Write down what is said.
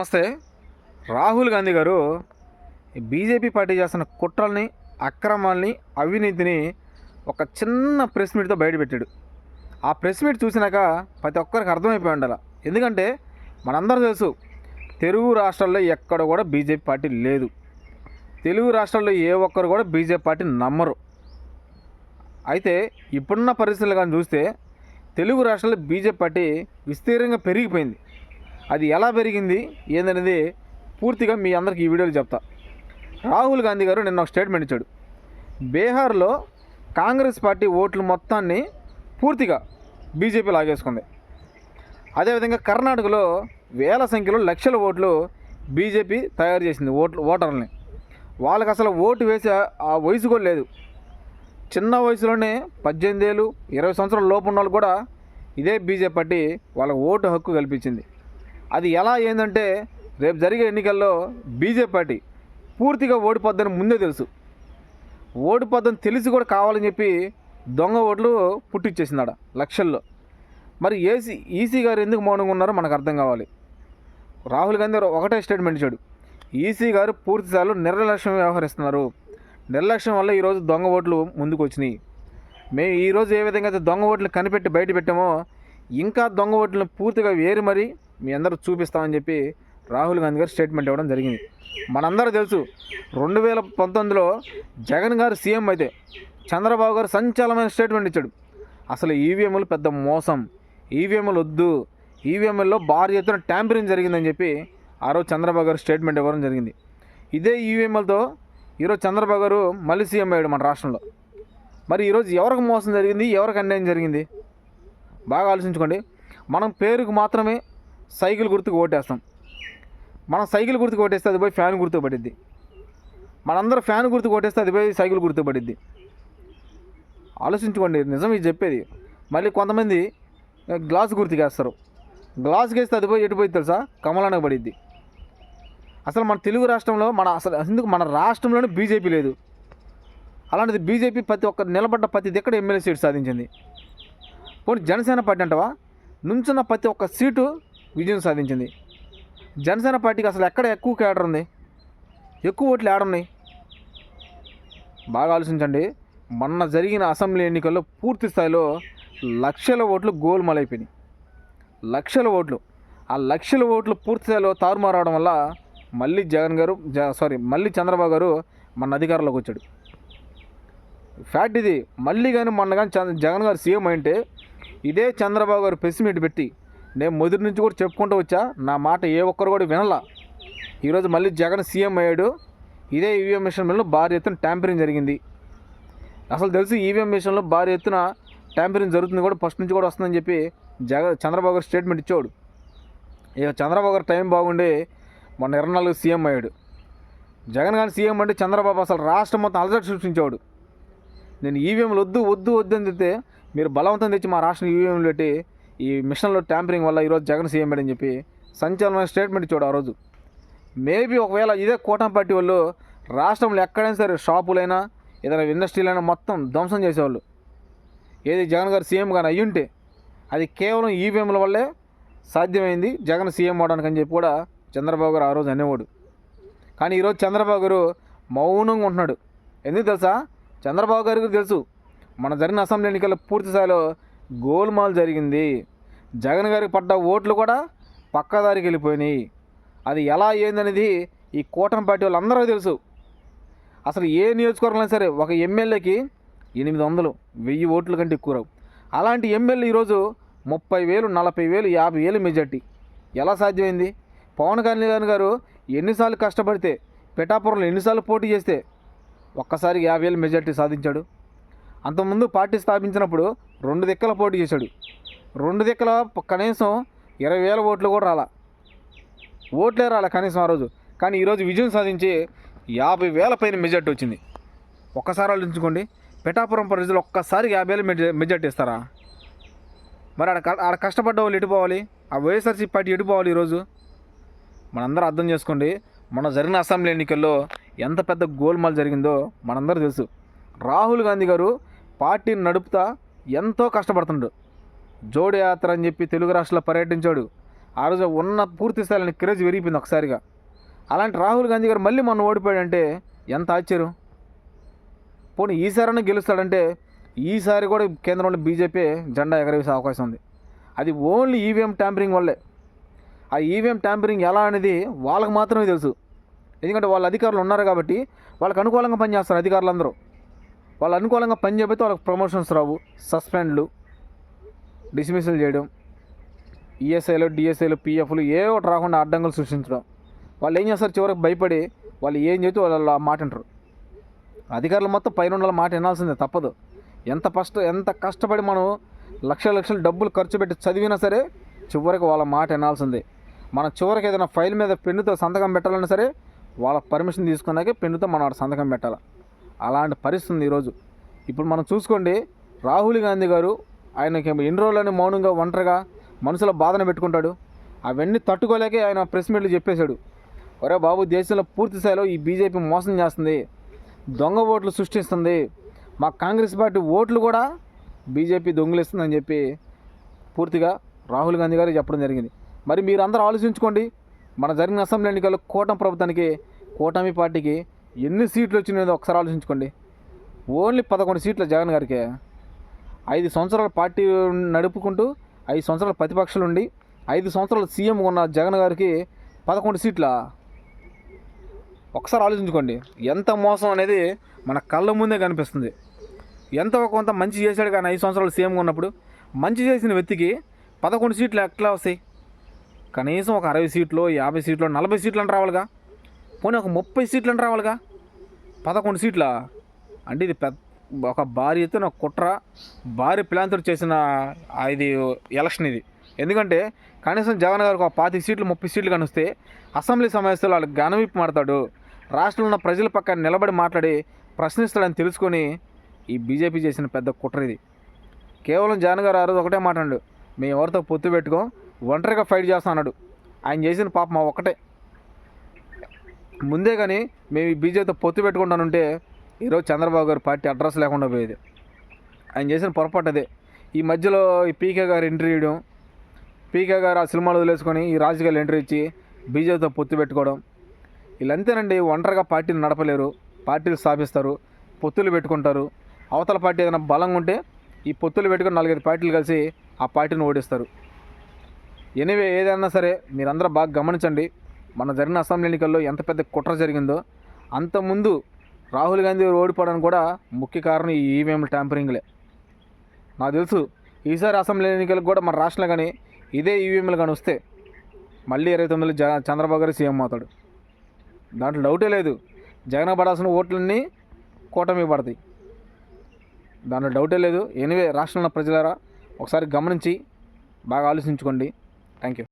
నమస్తే. రాహుల్ గాంధీ గారు BJP party చేస్తున్న కుట్రల్ని అక్రమాల్ని అవినీతిని ఒక చిన్న ప్రెస్ మీట్తో బయటపెట్టాడు ఆ ప్రెస్ మీట్ చూసినాక ప్రతి ఒక్కరికి అర్థమైపోయి ఉండాలి. ఎందుకంటే మనందరూ తెలుసు తెలుగు రాష్ట్రాల్లో ఎక్కడ కూడా బీజేపీ పార్టీ లేదు. తెలుగు రాష్ట్రాల్లో ఏ ఒక్కరు కూడా బీజేపీ పార్టీ నమ్మరు. అయితే ఇప్పుడున్న పరిస్థితులు కానీ చూస్తే తెలుగు రాష్ట్రాల్లో బీజేపీ పార్టీ విస్తీర్ణంగా పెరిగిపోయింది. అది ఎలా పెరిగింది? ఏందనేది పూర్తిగా మీ అందరికి ఈ వీడియోలో చెప్తా. రాహుల్ గాంధీ గారు నిన్న ఒక స్టేట్మెంట్ ఇచ్చాడు. బీహార్లో కాంగ్రెస్ పార్టీ ఓట్లు మొత్తాన్ని పూర్తిగా బీజేపీ లాగేసుకుంది. అదేవిధంగా కర్ణాటకలో వేల సంఖ్యలో లక్షల ఓట్లు బీజేపీ తయారు చేసింది ఓట్లు ఓటర్లని. వాళ్ళకి అసలు ఓటు వేసే ఆ వయసు కూడా లేదు. చిన్న వయసులోనే పద్దెనిమిది ఏళ్ళు ఇరవై సంవత్సరాల లోపు ఉన్న వాళ్ళు కూడా ఇదే బీజేపీ పార్టీ వాళ్ళకి ఓటు హక్కు కల్పించింది. అది ఎలా ఏంటంటే రేపు జరిగే ఎన్నికల్లో బీజేపీ పార్టీ పూర్తిగా ఓడిపోద్దని ముందే తెలుసు. ఓడిపోద్దని తెలిసి కూడా కావాలని చెప్పి దొంగ ఓట్లు పుట్టించేసిందాడ లక్షల్లో. మరి ఏసీ ఈసీ గారు ఎందుకు మౌనంగా ఉన్నారో మనకు అర్థం కావాలి. రాహుల్ గాంధీ ఒకటే స్టేట్మెంట్ ఇచ్చాడు. ఈసీ గారు పూర్తిసార్లు నిర్లక్ష్యం వ్యవహరిస్తున్నారు. నిర్లక్ష్యం వల్ల ఈరోజు దొంగ ఓట్లు ముందుకు వచ్చినాయి మేము ఈరోజు ఏ విధంగా అయితే దొంగ ఓట్లు కనిపెట్టి బయట పెట్టామో ఇంకా దొంగ ఓట్లను పూర్తిగా వేరు మరి మీ అందరూ చూపిస్తామని చెప్పి రాహుల్ గాంధీ గారు స్టేట్మెంట్ ఇవ్వడం జరిగింది. మనందరూ తెలుసు రెండు వేల పంతొమ్మిదిలో జగన్ గారు సీఎం అయితే చంద్రబాబు గారు సంచలనమైన స్టేట్మెంట్ ఇచ్చాడు. అసలు ఈవీఎంలు పెద్ద మోసం ఈవీఎంలు వద్దు ఈవీఎంఎల్లో భారీ ఎత్తున ట్యాంపరింగ్ జరిగిందని చెప్పి ఆ రోజు చంద్రబాబు గారు స్టేట్మెంట్ ఇవ్వడం జరిగింది. ఇదే ఈవీఎంలతో ఈరోజు చంద్రబాబు గారు మళ్ళీ సీఎం అయ్యాడు మన రాష్ట్రంలో. మరి ఈరోజు ఎవరికి మోసం జరిగింది ఎవరికి అన్యాయం జరిగింది? బాగా ఆలోచించుకోండి. మనం పేరుకు మాత్రమే సైకిల్ గుర్తుకు ఓటేస్తాం. మనం సైకిల్ గుర్తుకు ఓటేస్తే అది పోయి ఫ్యాన్ గుర్తుకు పడిద్ది. మనందరూ ఫ్యాన్ గుర్తుకు ఓటేస్తే అది పోయి సైకిల్ గుర్తుపడిద్ది ఆలోచించుకోండి నిజం ఇది చెప్పేది. మళ్ళీ కొంతమంది గ్లాస్ గుర్తుకేస్తారు. వేస్తారు గ్లాస్కి వేస్తే అది పోయి ఎటుపోయి తెలుసా? కమలానికి పడిద్ది. అసలు మన తెలుగు రాష్ట్రంలో మన అసలు ఎందుకు మన రాష్ట్రంలోనే బీజేపీ లేదు. అలాంటిది బీజేపీ ప్రతి ఒక్క నిలబడ్డ ప్రతి దిక్కడ ఎమ్మెల్యే సీట్ సాధించింది? పోనీ జనసేన పార్టీ అంటవా? నుంచున్న ప్రతి ఒక్క సీటు విజయం సాధించింది. జనసేన పార్టీకి అసలు ఎక్కడ ఎక్కువ కేడర్ ఉంది? ఎక్కువ ఓట్లు ఏడున్నాయి బాగా ఆలోచించండి. మొన్న జరిగిన అసెంబ్లీ ఎన్నికల్లో పూర్తి స్థాయిలో లక్షల ఓట్లు గోల్మలైపోయినాయి. లక్షల ఓట్లు. ఆ లక్షల ఓట్లు పూర్తి స్థాయిలో తారుమారవడం వల్ల మళ్ళీ జగన్ గారు జ సారీ మళ్ళీ చంద్రబాబు గారు మన అధికారంలోకి వచ్చాడు. ఫ్యాక్ట్ ఇది. మళ్ళీ కానీ మొన్న కానీ చంద్ర జగన్ గారు సీఎం అంటే ఇదే చంద్రబాబు గారు ప్రెస్ మీట్ పెట్టి నేను మొదటి నుంచి కూడా చెప్పుకుంటూ వచ్చా. నా మాట ఏ ఒక్కరు కూడా వినలా. ఈరోజు మళ్ళీ జగన్ సీఎం అయ్యాడు. ఇదే ఈవీఎం మిషన్లో భారీ ఎత్తున ట్యాంపరింగ్ జరిగింది. అసలు తెలుసు ఈవీఎం మిషన్లో భారీ ఎత్తున ట్యాంపరింగ్ జరుగుతుంది కూడా ఫస్ట్ నుంచి కూడా వస్తుందని చెప్పి జగ చంద్రబాబు గారు స్టేట్మెంట్ ఇచ్చాడు. ఇక చంద్రబాబు గారు టైం బాగుండి మొన్న ఇరవై నాలుగు సీఎం అయ్యాడు. జగన్ గారి సీఎం అంటే చంద్రబాబు అసలు రాష్ట్రం మొత్తం అలజడి సృష్టించాడు నేను ఈవీఎంలు వద్దు వద్దు వద్దు అని చెప్తే మీరు బలవంతం తెచ్చి మా రాష్ట్రం ఈవీఎంలు పెట్టి ఈ మిషన్లో ట్యాంపరింగ్ వల్ల ఈరోజు జగన్ సీఎం అని చెప్పి సంచలనమైన స్టేట్మెంట్ ఇచ్చాడు ఆ రోజు. మేబీ ఒకవేళ ఇదే కూటమి పార్టీ వాళ్ళు రాష్ట్రంలో ఎక్కడైనా సరే షాపులైనా ఏదైనా ఇండస్ట్రీలైనా మొత్తం ధ్వంసం చేసేవాళ్ళు. ఏది జగన్ గారు సీఎం కానీ అయ్యుంటే అది కేవలం ఈవీఎంల వల్లే సాధ్యమైంది జగన్ సీఎం అవడానికి అని చెప్పి కూడా చంద్రబాబు గారు ఆ రోజు అనేవాడు. కానీ ఈరోజు చంద్రబాబు గారు మౌనంగా ఉంటున్నాడు. ఎందుకు తెలుసా? చంద్రబాబు గారికి తెలుసు మన జరిగిన అసెంబ్లీ ఎన్నికల్లో పూర్తిస్థాయిలో గోల్మాల్ జరిగింది. జగన్ గారికి పడ్డ ఓట్లు కూడా పక్కదారికి వెళ్ళిపోయినాయి. అది ఎలా ఏందనేది ఈ కూటమి పార్టీ వాళ్ళందరూ తెలుసు. అసలు ఏ నియోజకవర్గంలో సరే ఒక ఎమ్మెల్యేకి ఎనిమిది వందలు వెయ్యి ఓట్ల కంటే ఎక్కువ రావు. అలాంటి ఎమ్మెల్యే ఈరోజు ముప్పై వేలు నలభై వేలు యాభై వేలు మెజార్టీ. ఎలా సాధ్యమైంది? పవన్ కళ్యాణ్ గారు ఎన్నిసార్లు కష్టపడితే పిఠాపురంలో ఎన్నిసార్లు పోటీ చేస్తే ఒక్కసారి యాభై వేలు మెజార్టీ సాధించాడు. అంతకుముందు పార్టీ స్థాపించినప్పుడు రెండు దిక్కల పోటీ చేశాడు. రెండు దిక్కల కనీసం ఇరవై వేల ఓట్లు కూడా రాలా. ఓట్లే రాలే కనీసం ఆ రోజు. కానీ ఈరోజు విజయం సాధించి యాభై వేల పైన మెజార్టీ వచ్చింది. ఒక్కసారి ఆలోచించుకోండి. పిఠాపురం ప్రజలు ఒక్కసారి యాభై వేల మెజ మెజార్టీ ఇస్తారా? మరి ఆడ ఆడ కష్టపడ్డ వాళ్ళు ఎటుపోవాలి ఆ వైఎస్ఆర్సీ పార్టీ ఎటుపోవాలి ఈరోజు మనందరూ అర్థం చేసుకోండి. మన జరిగిన అసెంబ్లీ ఎన్నికల్లో ఎంత పెద్ద గోల్మాల్ జరిగిందో మనందరూ తెలుసు. రాహుల్ గాంధీ గారు పార్టీని నడుపుతా ఎంతో కష్టపడుతుండు. జోడి యాత్ర అని చెప్పి తెలుగు రాష్ట్రాల్లో పర్యటించాడు. ఆ రోజు ఉన్న పూర్తి స్థాయిలో క్రేజ్ విరిగిపోయింది ఒకసారిగా. అలాంటి రాహుల్ గాంధీ గారు మళ్ళీ మొన్న ఓడిపోయాడంటే ఎంత ఆశ్చర్యం. పోనీ ఈసారైనా గెలుస్తాడంటే ఈసారి కూడా కేంద్రంలో బీజేపీ జెండా ఎగరవేసే అవకాశం ఉంది. అది ఓన్లీ ఈవీఎం ట్యాంపరింగ్ వల్లే. ఆ ఈవీఎం ట్యాంపరింగ్ ఎలా అనేది వాళ్ళకి మాత్రమే తెలుసు. ఎందుకంటే వాళ్ళ అధికారులు ఉన్నారు కాబట్టి వాళ్ళకి అనుకూలంగా పనిచేస్తారు అధికారులు వాళ్ళు అనుకూలంగా పని చేయబోతే వాళ్ళకి ప్రమోషన్స్ రావు సస్పెండ్లు డిస్మిస్లు చేయడం ఈఎస్ఐలు డిఎస్ఐలు పిఎఫ్లు ఏ ఒకటి రాకుండా అడ్డంకులు సృష్టించడం. వాళ్ళు ఏం చేస్తారు? చివరికి భయపడి వాళ్ళు ఏం చెబితే వాళ్ళు ఆ మాట అంటారు అధికారులు మొత్తం పైన మాట వినాల్సిందే తప్పదు. ఎంత కష్ట ఎంత కష్టపడి మనం లక్షల లక్షల డబ్బులు ఖర్చు పెట్టి చదివినా సరే చివరికి వాళ్ళ మాట వినాల్సిందే. మనం చివరికి ఏదైనా ఫైల్ మీద పెన్నుతో సంతకం పెట్టాలన్నా సరే వాళ్ళ పర్మిషన్ తీసుకున్నాకే పెన్నుతో మనం ఆడ సంతకం పెట్టాలి. అలాంటి పరిస్థితి ఉంది ఈరోజు. ఇప్పుడు మనం చూసుకోండి రాహుల్ గాంధీ గారు ఆయనకి ఎన్ని రోజులని మౌనంగా ఒంటరిగా మనసులో బాధన పెట్టుకుంటాడు. అవన్నీ తట్టుకోలేకే ఆయన ప్రెస్ మీట్లు చెప్పేశాడు. ఒరే బాబు దేశంలో పూర్తి స్థాయిలో ఈ బీజేపీ మోసం చేస్తుంది. దొంగ ఓట్లు సృష్టిస్తుంది. మా కాంగ్రెస్ పార్టీ ఓట్లు కూడా బీజేపీ దొంగిలిస్తుందని చెప్పి పూర్తిగా రాహుల్ గాంధీ గారు చెప్పడం జరిగింది. మరి మీరు అందరూ ఆలోచించుకోండి. మన జరిగిన అసెంబ్లీ ఎన్నికల్లో కూటమి ప్రభుత్వానికి కూటమి పార్టీకి ఎన్ని సీట్లు వచ్చినాయో ఒకసారి ఆలోచించుకోండి. ఓన్లీ పదకొండు సీట్లు జగన్ గారికి ఐదు సంవత్సరాల పార్టీ నడుపుకుంటూ ఐదు సంవత్సరాల ప్రతిపక్షాలు ఉండి ఐదు సంవత్సరాలు సీఎం ఉన్న జగన్ గారికి పదకొండు సీట్ల. ఒకసారి ఆలోచించుకోండి. ఎంత మోసం అనేది మన కళ్ళ ముందే కనిపిస్తుంది. ఎంత కొంత మంచి చేశాడు కానీ ఐదు సంవత్సరాలు సీఎంగా ఉన్నప్పుడు మంచి చేసిన వ్యక్తికి పదకొండు సీట్లు ఎట్లా వస్తాయి? కనీసం ఒక అరవై సీట్లు యాభై సీట్లు నలభై సీట్లు అని రావాలిగా? పోనీ ఒక ముప్పై సీట్లు అని రావాలిగా? పదకొండు సీట్ల? అంటే ఇది పెద్ద ఒక భారీ ఎత్తున కుట్ర భారీ ప్లాన్తో చేసిన ఇది ఎలక్షన్ ఇది. ఎందుకంటే కనీసం జగన్ గారికి ఒక పాతిక సీట్లు ముప్పై సీట్లు కనిస్తే అసెంబ్లీ సమస్యలు వాళ్ళకి ఘనవిప్పు మాడతాడు రాష్ట్రంలో ఉన్న ప్రజల పక్కన నిలబడి మాట్లాడి ప్రశ్నిస్తాడని తెలుసుకొని ఈ బీజేపీ చేసిన పెద్ద కుట్ర ఇది. కేవలం జగన్ గారు ఆ రోజు ఒకటే మాట్లాడు మేము ఎవరితో పొత్తు పెట్టుకోం ఒంటరిగా ఫైట్ చేస్తాం అన్నాడు. ఆయన చేసిన పాప మా ఒక్కటే. ముందే కానీ మేము ఈ బీజేపీతో పొత్తు పెట్టుకుంటానుంటే ఈరోజు చంద్రబాబు గారు పార్టీ అడ్రస్ లేకుండా పోయేది. ఆయన చేసిన పొరపాటు అదే. ఈ మధ్యలో ఈ పీకే గారు ఎంట్రీ ఇవ్వడం పీకే గారు ఆ సినిమాలు వదిలేసుకొని ఈ రాజకీయాలు ఎంట్రీ ఇచ్చి బీజేపీతో పొత్తు పెట్టుకోవడం వీళ్ళంతేనండి ఒంటరిగా పార్టీని నడపలేరు పార్టీలు స్థాపిస్తారు పొత్తులు పెట్టుకుంటారు. అవతల పార్టీ ఏదైనా బలంగా ఉంటే ఈ పొత్తులు పెట్టుకుని నాలుగైదు పార్టీలు కలిసి ఆ పార్టీని ఓడిస్తారు. ఎనివే ఏదైనా సరే మీరందరూ బాగా గమనించండి. మన జరిగిన అసెంబ్లీ ఎన్నికల్లో ఎంత పెద్ద కుట్ర జరిగిందో అంతకుముందు రాహుల్ గాంధీ ఓడిపోవడానికి కూడా ముఖ్య కారణం ఈ ఈవీఎంల ట్యాంపరింగ్లే. నాకు తెలుసు ఈసారి అసెంబ్లీ ఎన్నికలకు కూడా మన రాష్ట్రంలో కానీ ఇదే ఈవీఎంలు కానీ వస్తే మళ్ళీ ఇరవై తొమ్మిదిలో జ చంద్రబాబు గారు సీఎం అవుతాడు. దాంట్లో డౌటే లేదు. జగన్ పడాల్సిన ఓట్లన్నీ కూటమి పడతాయి. దాంట్లో డౌటే లేదు. ఎనివే రాష్ట్రంలో ప్రజలారా ఒకసారి గమనించి బాగా ఆలోచించుకోండి. Thank you